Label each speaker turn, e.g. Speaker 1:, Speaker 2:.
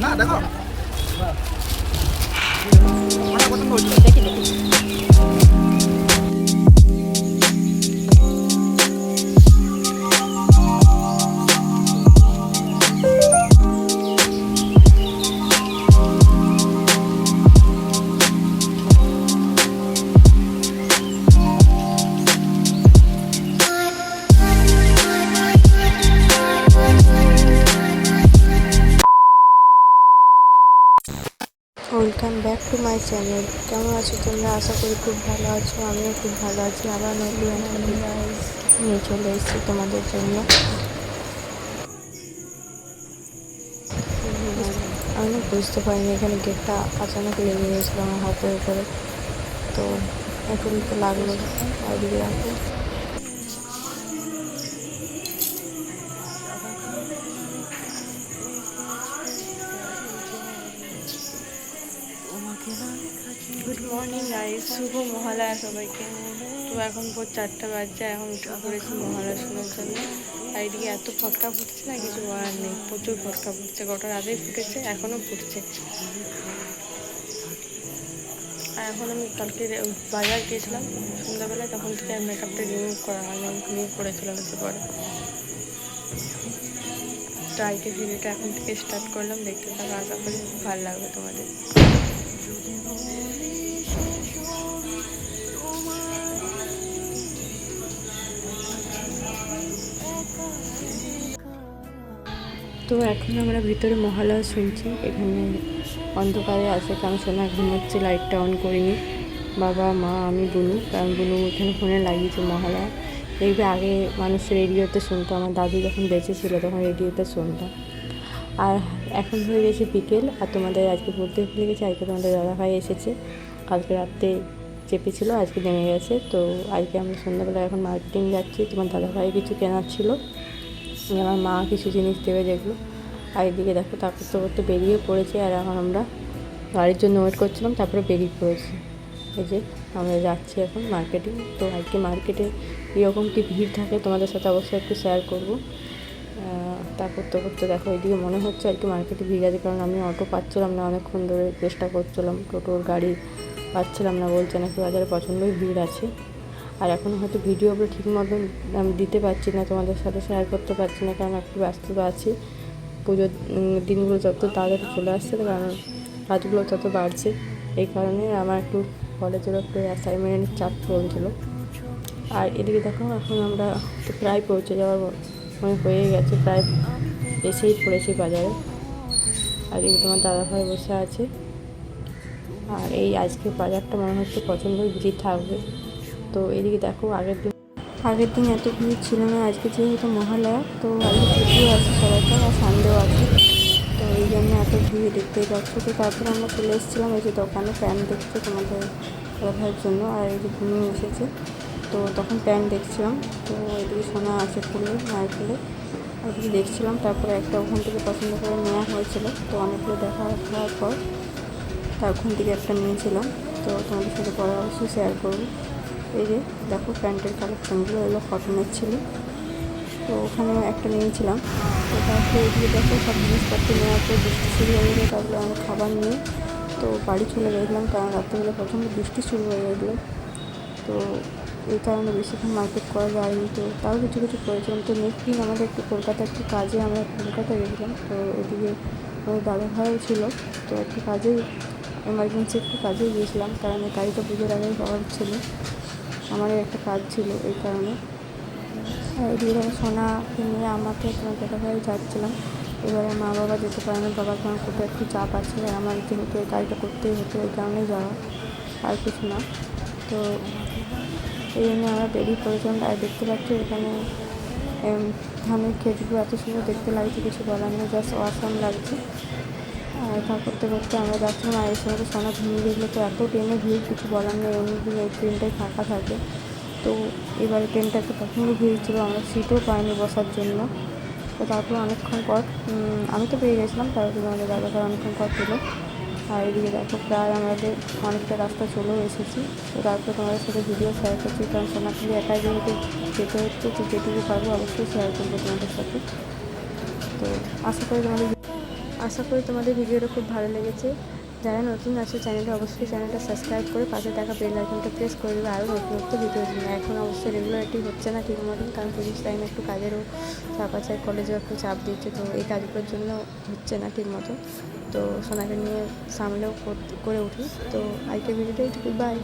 Speaker 1: না দেখো
Speaker 2: back to my channel কেমন আছো তোমরা? আশা করি খুব ভালো আছো আমিও খুব ভালো আছি। আবার নতুন নিয়ে চলে এসেছি তোমাদের জন্য। আমি বুঝতে পারিনি এখানে গেটটা আচানক লেগে গেছিল আমার হাতের উপরে। তো একটু একটু লাগল আর মর্নিং গাইস শুভ মহালয়া সবাইকে। তো এখন ভোর চারটা বাজছে, এখন উঠে পড়েছি মহালয়া শোনার জন্য। আর এদিকে এত ফটকা ফুটছে না, কিছু বলার নেই। প্রচুর ফটকা ফুটছে গোটা রাতেই ফুটেছে, এখনও ফুটছে। আর এখন আমি কালকে বাজার গিয়েছিলাম, সন্ধ্যাবেলায়, তখন থেকে মেকআপটা রিমুভ করা হয়নি, আমি রিমুভ করেছিলাম একটু পরে তো আজকে ভিডিওটা এখন থেকে স্টার্ট করলাম, দেখতে থাকো, আশা করি খুব ভালো লাগবে তোমাদের। তো এখন আমরা ভিতরে মহালয়া শুনছি, এখানে অন্ধকারে আছে, কারণ সোনা ঘুমোচ্ছে লাইটটা অন করিনি। বাবা, মা, আমি, বুনু, কারণ বুনু এখানে ফোনে লাগিয়েছে মহালয়া। দেখবে আগে মানুষ রেডিওতে শুনতো, আমার দাদু যখন বেঁচে ছিল তখন রেডিওতে শুনতাম আর এখন হয়ে গেছে বিকেল, আর তোমাদের আজকে বলতে ভুলে গেছে আজকে তোমাদের দাদাভাই এসেছে। কালকে রাত্রে চেপেছিল, আজকে নেমে গেছে। তো আজকে আমরা সন্ধ্যাবেলা এখন মার্কেটিং যাচ্ছি, তোমার দাদাভাই কিছু কেনার ছিল। আমার মা কিছু জিনিস দেবে যেগুলো আর এদিকে দেখো, তারপর তো করতে বেরিয়ে পড়েছে, আর এখন আমরা গাড়ির জন্য ওয়েট করছিলাম, তারপরে বেরিয়ে পড়েছি। এই যে, আমরা যাচ্ছি এখন মার্কেটিং তো আজকে মার্কেটে কীরকম কী ভিড় থাকে, তোমাদের সাথে অবশ্যই একটু শেয়ার করব। তা করতে করতে দেখো, এদিকে মনে হচ্ছে একটু মার্কেটে ভিড় আছে, কারণ আমি অটো পাচ্ছিলাম না, অনেকক্ষণ ধরে চেষ্টা করছিলাম টোটোর গাড়ি পাচ্ছিলাম না বলছে নাকি বাজারে প্রচণ্ডই ভিড় আছে। আর এখন হয়তো ভিডিওগুলো ঠিক মতন আমি দিতে পারছি না, তোমাদের সাথে শেয়ার করতে পারছি না, কারণ একটু ব্যস্ততা আছি। পুজোর দিনগুলো যত তাড়াতাড়ি চলে আসছে, কারণ কাজগুলো তত বাড়ছে, এই কারণে আমার একটু কলেজের একটু অ্যাসাইনমেন্টের চাপ চলছিল আর এদিকে দেখো, এখন আমরা প্রায় পৌঁছে যাওয়ার সময় হয়ে গেছে, প্রায় এসেই পড়েছি বাজারে। আর এদিকে তোমার দাদাভাই বসে আছে। আর এই আজকে বাজারটা মনে হচ্ছে প্রচণ্ডই ভিড় থাকবে। তো এদিকে দেখো, আগের দিন আগের দিন এত ভিড় ছিল না, আজকে যেহেতু মহালয়া, তো আজকে ছুটিও আছে সবাইকার আর সানডেও আছে। তো এই জন্য এত ভিড় দেখতেই পাচ্ছ। তো তারপর আমরা চলে এসেছিলাম এই যে দোকানে প্যান্ট দেখতে তোমাদের দাদাভাইয়ের জন্য, আর এই যে ঘুমি এসেছে। তো তখন প্যান্ট দেখছিলাম, তো এদিকে সোনা আছে ফুলে মায়ের ফুলে ওদিকে দেখছিলাম, তারপরে একটা ওখান থেকে পছন্দ করে নেওয়া হয়েছিল, তো অনেকগুলো দেখা হওয়ার পর তার ওখান থেকে একটা নিয়েছিলাম, তো তোমাদের সাথে পরে অবশ্যই শেয়ার করব। এই যে দেখো প্যান্টের কালেকশনগুলো, এগুলো কটনের ছিল তো ওখানে একটা নিয়েছিলাম, তো তারপরে এদিকে দেখো সব জিনিসপত্র নেওয়ার পর বৃষ্টি শুরু হয়ে গেলো, তারপরে আমি খাবার নিয়ে, তো বাড়ি চলে গেছিলাম, কারণ রাত্রিবেলা প্রচণ্ড বৃষ্টি শুরু হয়ে গেছিল তো এই কারণে বেশিক্ষণ মার্কেট করা যায়নি তো তাও কিছু কিছু প্রয়োজন তো নেক্সট দিন আমাদের একটু কলকাতা একটু কাজে আমরা কলকাতা গেছিলাম। তো এদিকে আমাদের দাদা ভাইও ছিল। তো একটু কাজেই এমার্জেন্সি একটু কাজে গিয়েছিলাম। কারণ এই গাড়িটা পুজোর আগেই পাওয়ার ছিল। আমারও একটা কাজ ছিল এই কারণে। এদিকে সোনাকে নিয়ে আমাকে তোমার দাদা ভাই যাচ্ছিলাম। এবারে মা বাবা যেতে পারে না, বাবার কারণ খুব একটু চাপ আছে। আমার যেহেতু এই কাজটা করতেই হতো, এই কারণেই যাওয়া। আর কিছু না। তো এই জন্য আমরা বেরিয়ে পড়েছিলাম। আর দেখতে পাচ্ছি এখানে ধানের ক্ষেতগুলো এত সুন্দর দেখতে লাগছে, কিছু বলার নেই জাস্ট অসাম লাগছে। আর তা করতে করতে আমরা যাচ্ছিলাম, আর এই সময় তো সোনা ঘুমিয়ে গেছিল, তো এত ট্রেনে ভিড়, কিছু বলার নেই, এমনি এই ট্রেনটাই ফাঁকা থাকে। তো এবারে ট্রেনটা একটু প্রচণ্ড ভিড় ছিল, আমরা সিটও পাইনি বসার জন্য। তো তারপর অনেকক্ষণ পর আমি তো পেয়ে গেছিলাম, তারপরে আমাদের দাদাভাই অনেকক্ষণ পর পেল। আর এদিকে দেখো, প্রায় আমাদের অনেকটা রাস্তা চলেও এসেছি। তো তারপরে তোমাদের সাথে ভিডিও শেয়ার করছি, কারণ সোনাখালি একাই যেহেতু যেতে হচ্ছে, তো যেটুকু পারব অবশ্যই শেয়ার করব তোমাদের সাথে। তো আশা করি তোমাদের আশা করি তোমাদের ভিডিওটা খুব ভালো লেগেছে। যারা নতুন আছে, চ্যানেলটা অবশ্যই চ্যানেলটা সাবস্ক্রাইব করে পাশে থাকা বেল আইকনটা প্রেস করে দেবে। আরও নতুন নতুন ভিডিও দিন এখন অবশ্যই রেগুলারিটি হচ্ছে না ঠিক মতন, কারণ পুলিশ টাইমে একটু কাজেরও চাপ আছে কলেজেও একটু চাপ দিচ্ছে, তো এই কাজগুলোর জন্য হচ্ছে না ঠিক মতো তো সোনাকে নিয়ে সামলেও করে উঠি। তো আজকের ভিডিওটাই এইটুকু বাই